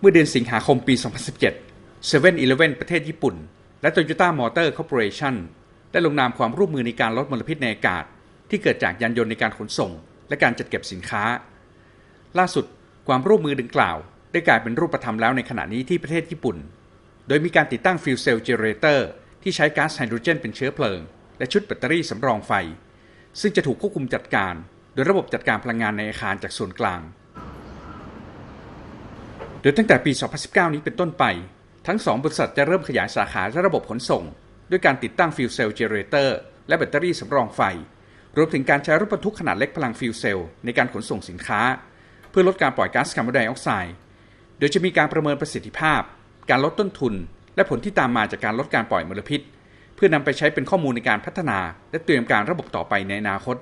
เมื่อเดือนสิงหาคมปี 2017 7-Eleven ประเทศญี่ปุ่น และ Toyota Motor Corporation ได้ลงนามความร่วมมือในการลดมลพิษในอากาศ ที่เกิดจากยานยนต์ในการขนส่ง และการจัดเก็บสินค้า ล่าสุดความร่วมมือดังกล่าว ได้กลายเป็นรูปธรรมแล้วในขณะนี้ที่ประเทศญี่ปุ่น โดยมีการติดตั้งฟิวเซลเจเนเรเตอร์ที่ใช้ก๊าซไฮโดรเจนเป็นเชื้อเพลิง และชุดแบตเตอรี่สำรองไฟ ซึ่งจะถูกควบคุมจัดการ โดยระบบจัดการพลังงานในอาคารจากส่วนกลาง โดยตั้งแต่ปี 2019 นี้เป็นต้นไป ทั้ง 2 บริษัทจะเริ่มขยายสาขาและระบบขนส่ง ด้วยการติดตั้งฟิวเซลเจเนเรเตอร์และแบตเตอรี่สำรองไฟ รวมถึงการใช้รถบรรทุกขนาดเล็กพลังฟิวเซลในการขนส่งสินค้า เพื่อลดการปล่อยก๊าซคาร์บอนไดออกไซด์โดยจะมีการประเมินประสิทธิภาพ การลดต้นทุน และผลที่ตามมาจากการลดการปล่อยมลพิษ เพื่อนำไปใช้เป็นข้อมูลในการพัฒนา และเตรียมการระบบต่อไปในอนาคต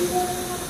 Música